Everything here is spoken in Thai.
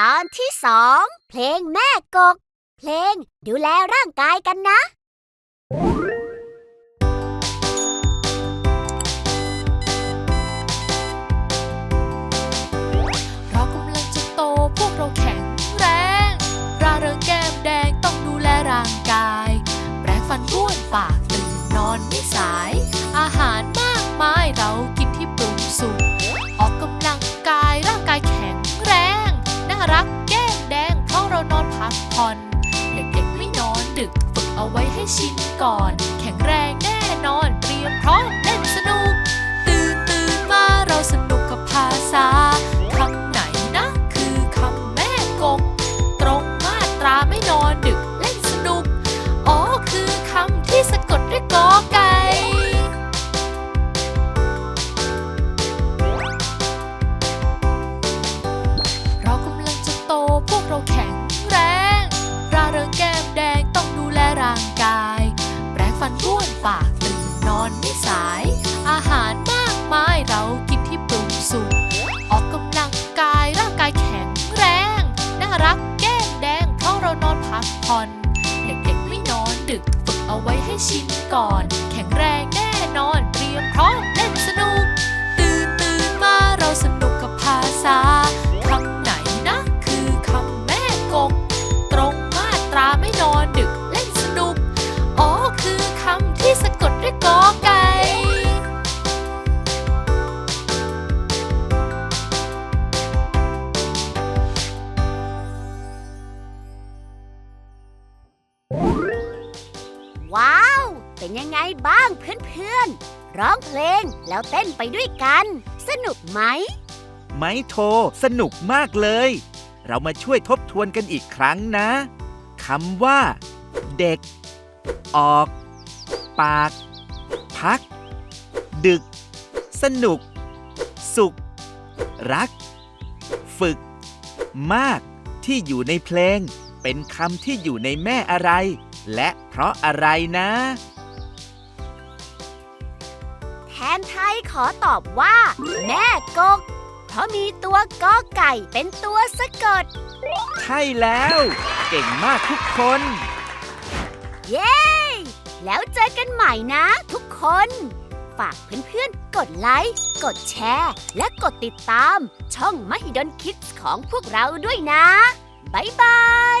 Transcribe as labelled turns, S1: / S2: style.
S1: ตอนที่สองเพลงแม่กก เพลงดูแลร่างกายกันนะ
S2: เรากำลังจะโตพวกเราแข็งแรงราเริงแก้มแดงต้องดูแลร่างกาย แปรงฟันบ้วนปากตื่นนอนไม่สาย พักผ่อนเด็กๆไม่นอนดึกฝึกเอาไว้ให้ชินก่อน แข็งแรง อนไม่สาย อาหารมากมายเรากินที่ปรุงสุกออกกำลังกายร่างกายแข็งแรง น่ารักแก้มแดง เพราะเรานอนพักผ่อน เด็กๆไม่นอนดึกฝึกเอาไว้ให้ชินก่อน
S1: ว้าว เป็นยังไงบ้างเพื่อนๆ ร้องเพลงแล้วเต้นไปด้วยกัน สนุกไหม
S3: ไม้โทสนุกมากเลย เรามาช่วยทบทวนกันอีกครั้งนะคำว่า เด็ก ออก ปาก พัก ดึก สนุก สุข รัก ฝึก มากที่อยู่ในเพลง เป็นคำที่อยู่ในแม่อะไร และเพราะอะไรนะ
S1: แทนไทยขอตอบว่า แม่กก เพราะมีตัวกอไก่เป็นตัวสะกด
S3: ใช่แล้ว เก่งมากทุกคน
S1: เย้ แล้วเจอกันใหม่นะทุกคน ฝากเพื่อนๆ กดไลค์ กดแชร์ และกดติดตาม ช่องมหิดลคิดของพวกเราด้วยนะ บ๊ายบาย